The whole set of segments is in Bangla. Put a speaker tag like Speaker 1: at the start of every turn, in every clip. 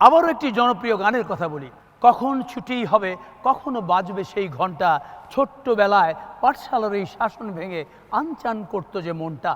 Speaker 1: আবারও একটি জনপ্রিয় গানের কথা বলি। কখন ছুটি হবে, কখনো বাজবে সেই ঘণ্টা ছোট্টবেলায় পাঠশালার এই শাসন ভেঙে আনচান করতো যে মনটা।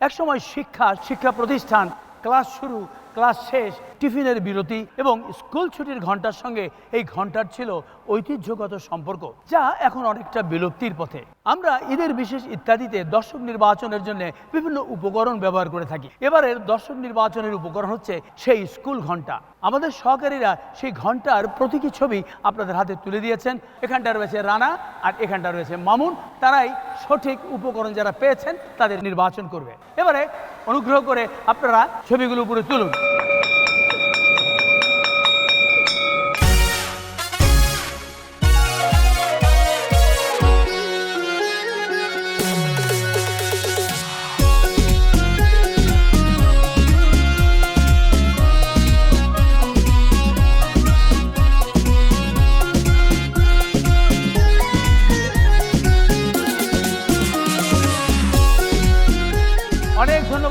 Speaker 1: একসময় শিক্ষা শিক্ষা প্রতিষ্ঠান, ক্লাস শুরু ক্লাস শেষ, টিফিনের বিরতি এবং স্কুল ছুটির ঘণ্টার সঙ্গে এই ঘণ্টার ছিল ঐতিহ্যগত সম্পর্ক, যা এখন অনেকটা বিলুপ্তির পথে। আমরা ঈদের বিশেষ ইত্যাদিতে দর্শক নির্বাচনের জন্য বিভিন্ন উপকরণ ব্যবহার করে থাকি। এবারের দর্শক নির্বাচনের উপকরণ হচ্ছে সেই স্কুল ঘণ্টা আমাদের সহকারীরা সেই ঘণ্টার প্রতীকী ছবি আপনাদের হাতে তুলে দিয়েছেন। এখানটা রয়েছে রানা আর এখানটা রয়েছে মামুন। তারাই সঠিক উপকরণ যারা পেয়েছেন তাদের নির্বাচন করবে। এবারে অনুগ্রহ করে আপনারা ছবিগুলো উপরে তুলুন।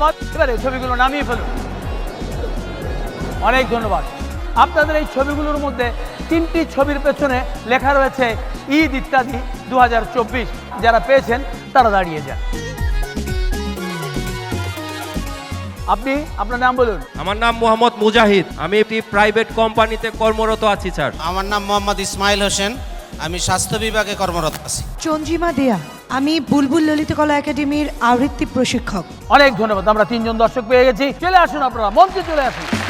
Speaker 1: ধন্যবাদ। এবারে ছবিগুলো নামিয়ে ফেলুন। অনেক ধন্যবাদ। আপনাদের এই ছবিগুলোর মধ্যে তিনটি ছবির পেছনে লেখা রয়েছে ঈদ ইত্যাদি দু হাজার চব্বিশ। যারা পেয়েছেন তারা দাঁড়িয়ে যান। আপনি আপনার নাম বলুন।
Speaker 2: আমার নাম মোহাম্মদ মুজাহিদ। আমি একটি প্রাইভেট কোম্পানিতে কর্মরত আছি স্যার।
Speaker 3: আমার নাম মোহাম্মদ ইসমাইল হোসেন। আমি স্বাস্থ্য বিভাগে কর্মরত আছি।
Speaker 4: চঞ্জিমা দেয়া। আমি বুলবুল ললিত কলা একাডেমির আবৃত্তি প্রশিক্ষক।
Speaker 1: অনেক ধন্যবাদ, আমরা তিনজন দর্শক পেয়ে গেছি। চলে আসুন আপনারা, মঞ্চে চলে আসুন।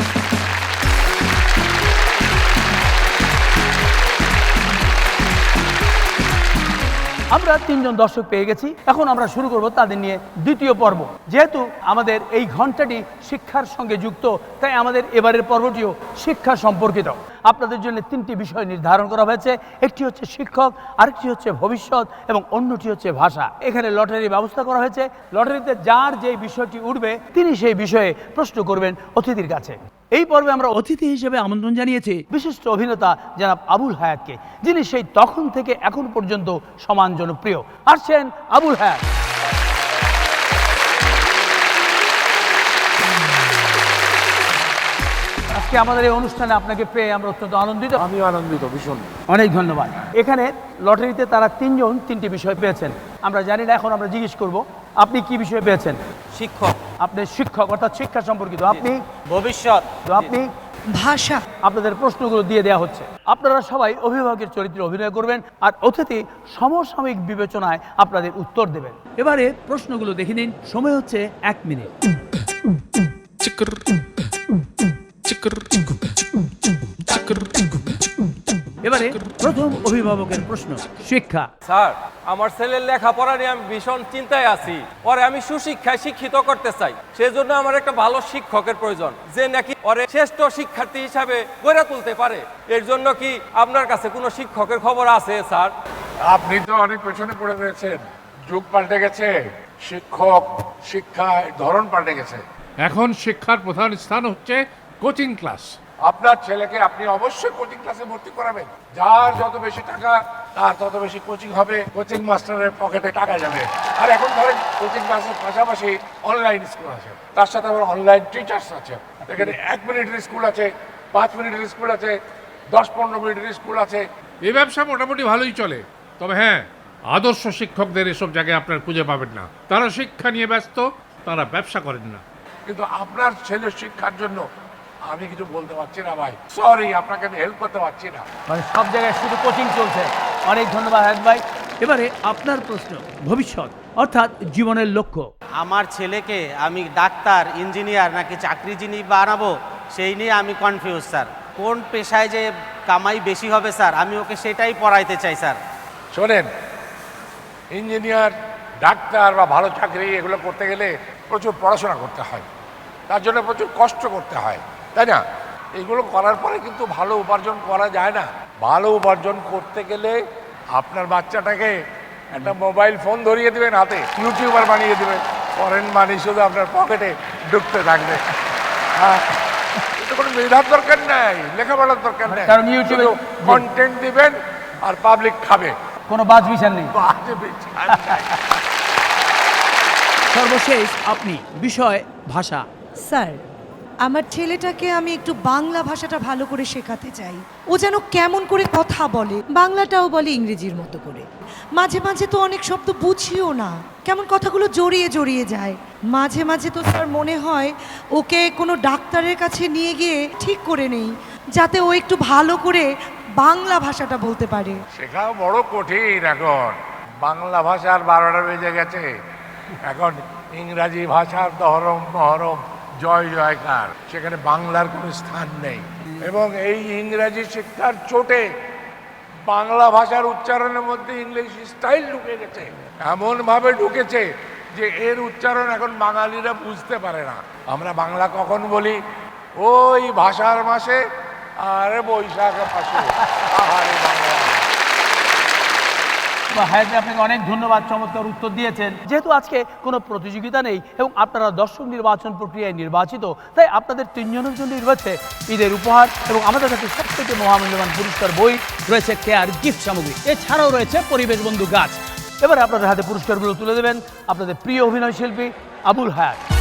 Speaker 1: আমরা তিনজন দর্শক পেয়ে গেছি। এখন আমরা শুরু করব তাদের নিয়ে দ্বিতীয় পর্ব। যেহেতু আমাদের এই ঘন্টাটি শিক্ষার সঙ্গে যুক্ত, তাই আমাদের এবারের পর্বটিও শিক্ষা সম্পর্কিত। আপনাদের জন্য তিনটি বিষয় নির্ধারণ করা হয়েছে। একটি হচ্ছে শিক্ষক, আরেকটি হচ্ছে ভবিষ্যৎ, এবং অন্যটি হচ্ছে ভাষা। এখানে লটারির ব্যবস্থা করা হয়েছে। লটারিতে যার যে বিষয়টি উঠবে, তিনি সেই বিষয়ে প্রশ্ন করবেন অতিথির কাছে। এই পর্বে আমরা অতিথি হিসেবে আমন্ত্রণ জানিয়েছি বিশিষ্ট অভিনেতা জনাব আবুল হায়াতকে, যিনি সেই তখন থেকে এখন পর্যন্ত সমান জনপ্রিয়। আসছেন আবুল হায়াত। আজকে আমাদের এই অনুষ্ঠানে আপনাকে পেয়ে আমরা অত্যন্ত আনন্দিত।
Speaker 5: আমি আনন্দিত ভীষণ।
Speaker 1: অনেক ধন্যবাদ। এখানে লটারিতে তারা তিনজন তিনটি বিষয় পেয়েছেন। আমরা জানি না এখন আমরা জিজ্ঞেস করব আপনি কি বিষয় পেয়েছেন?
Speaker 3: শিক্ষক।
Speaker 1: আপনি শিক্ষক অর্থাৎ শিক্ষা সম্পর্কিত। আপনি
Speaker 3: ভবিষ্যৎ।
Speaker 1: আপনি
Speaker 4: ভাষা।
Speaker 1: আপনাদের প্রশ্নগুলো দিয়ে দেওয়া হচ্ছে। আপনারা সবাই অভিভাবকের চরিত্রে অভিনয় করবেন আর অতিথি সমসাময়িক বিবেচনায় আপনাদের উত্তর দেবেন। এবারে প্রশ্নগুলো দেখে নিন। সময় হচ্ছে এক মিনিট। এবারে প্রথম অভিভাবকের প্রশ্ন শিক্ষা।
Speaker 2: স্যার আমার ছেলের লেখাপড়া নিয়ে আমি ভীষণ চিন্তায় আছি। পরে আমি সুশিক্ষায় শিক্ষিত করতে চাই। সেজন্য আমার একটা ভালো শিক্ষকের প্রয়োজন যে নাকি পরে শ্রেষ্ঠ শিক্ষার্থী হিসাবে গড়ে তুলতে পারে। এর জন্য কি আপনার কাছে কোনো শিক্ষকের খবর আছে স্যার?
Speaker 5: আপনি তো অনেক পেছনে পড়ে রয়েছেন। যুগ পাল্টে গেছে। শিক্ষক শিক্ষায় ধরন পাল্টে গেছে। এখন শিক্ষার প্রধান স্থান হচ্ছে কোচিং ক্লাস। আপনার ছেলেকে আপনি অবশ্যই কোচিং ক্লাসে ভর্তি করাবেন। যার যত বেশি টাকা তার তত বেশি কোচিং হবে কোচিং মাস্টারের পকেটে টাকা যাবে। আর এখন ধরেন কোচিং ক্লাসের পাশাপাশি অনলাইন স্কুল আছে। তার সাথে আবার অনলাইন টিচার্স আছে। এখানে এক মিনিটের স্কুল আছে পাঁচ মিনিটের স্কুল আছে দশ পনেরো মিনিটের স্কুল আছে।
Speaker 6: এই ব্যবসা মোটামুটি ভালোই চলে। তবে হ্যাঁ আদর্শ শিক্ষকদের এসব জায়গায় আপনার খুঁজে পাবেন না। তারা শিক্ষা নিয়ে ব্যস্ত তারা ব্যবসা করেন না।
Speaker 5: কিন্তু আপনার ছেলের শিক্ষার জন্য আমি কিছু বলতে পারছি না ভাই। সরি আপনাকে আমি হেল্প করতে পারছি না।
Speaker 1: মানে সব জায়গায় শুধু কোচিং চলছে। অনেক ধন্যবাদ হায়াত ভাই। এবারে আপনার প্রশ্ন ভবিষ্যৎ অর্থাৎ জীবনের লক্ষ্য।
Speaker 3: আমার ছেলেকে আমি ডাক্তার ইঞ্জিনিয়ার নাকি চাকরি চাকরিজীবী বানাবো সেই নিয়ে আমি কনফিউজ স্যার। কোন পেশায় যে কামাই বেশি হবে স্যার? আমি ওকে সেটাই পড়াইতে চাই স্যার।
Speaker 5: শোনেন ইঞ্জিনিয়ার ডাক্তার বা ভালো চাকরি এগুলো করতে গেলে প্রচুর পড়াশোনা করতে হয়। তার জন্য প্রচুর কষ্ট করতে হয়। তাই না? এগুলো করার পরে কিন্তু ভালো উপার্জন করা যায় না। ভালো উপার্জন করতে গেলে আপনার বাচ্চাটাকে একটা মোবাইল ফোন ধরিয়ে দেবেন হাতে ইউটিউবার বানিয়ে দেবেন। ফরেন মানি শুধু আপনার পকেটে ঢুকতে থাকবে। হ্যাঁ। এটা কোনো মেধার দরকার নাই লেখাপড়ার দরকার নেই।
Speaker 1: কারণ YouTube-এ-
Speaker 5: কন্টেন্ট দিবেন আর পাবলিক খাবে।
Speaker 1: কোনো বাজ বিচার নেই।
Speaker 5: বাজে বিচার
Speaker 1: সর্বশেষ আপনি বিষয় ভাষা।
Speaker 4: স্যার আমার ছেলেটাকে আমি একটু বাংলা ভাষাটা ভালো করে শেখাতে চাই। ও যেন কেমন করে কথা বলে, বাংলাটাও বলে ইংরেজির মতো করে। মাঝে মাঝে তো অনেক শব্দ বুঝিও না, কেমন কথাগুলো জড়িয়ে জড়িয়ে যায়। মাঝে মাঝে তো স্যার মনে হয়, ওকে কোনো ডাক্তারের কাছে নিয়ে গিয়ে ঠিক করে নেই, যাতে ও একটু ভালো করে বাংলা ভাষাটা বলতে পারে।
Speaker 5: শেখাও বড় কঠিন এখন। বাংলা ভাষার বারোটা বেজে গেছে। এখন ইংরাজি ভাষার দহরম মহরম। জয় জয়কার। সেখানে বাংলার কোনো স্থান নেই। এবং এই ইংরাজি শিক্ষার চোটে বাংলা ভাষার উচ্চারণের মধ্যে ইংলিশ স্টাইল ঢুকে গেছে। এমনভাবে ঢুকেছে যে এর উচ্চারণ এখন বাঙালিরা বুঝতে পারে না। আমরা বাংলা কখন বলি? ওই ভাষার মাসে, আর বৈশাখ মাসে।
Speaker 1: আপনাকে অনেক ধন্যবাদ চমৎকার উত্তর দিয়েছেন। যেহেতু আজকে কোনো প্রতিযোগিতা নেই এবং আপনারা দর্শক নির্বাচন প্রক্রিয়ায় নির্বাচিত, তাই আপনাদের তিনজনের রয়েছে ঈদের উপহার এবং আমাদের কাছে সবথেকে মহামূল্যবান পুরস্কার বই রয়েছে কেয়ার গিফট সামগ্রী। এছাড়াও রয়েছে পরিবেশ বন্ধু গাছ। এবারে আপনাদের হাতে পুরস্কারগুলো তুলে দেবেন আপনাদের প্রিয় অভিনয় শিল্পী আবুল হায়াত।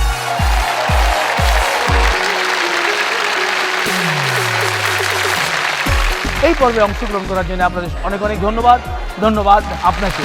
Speaker 1: এই পর্বে অংশগ্রহণ করার জন্য আপনাদের অনেক অনেক ধন্যবাদ। ধন্যবাদ আপনাকে।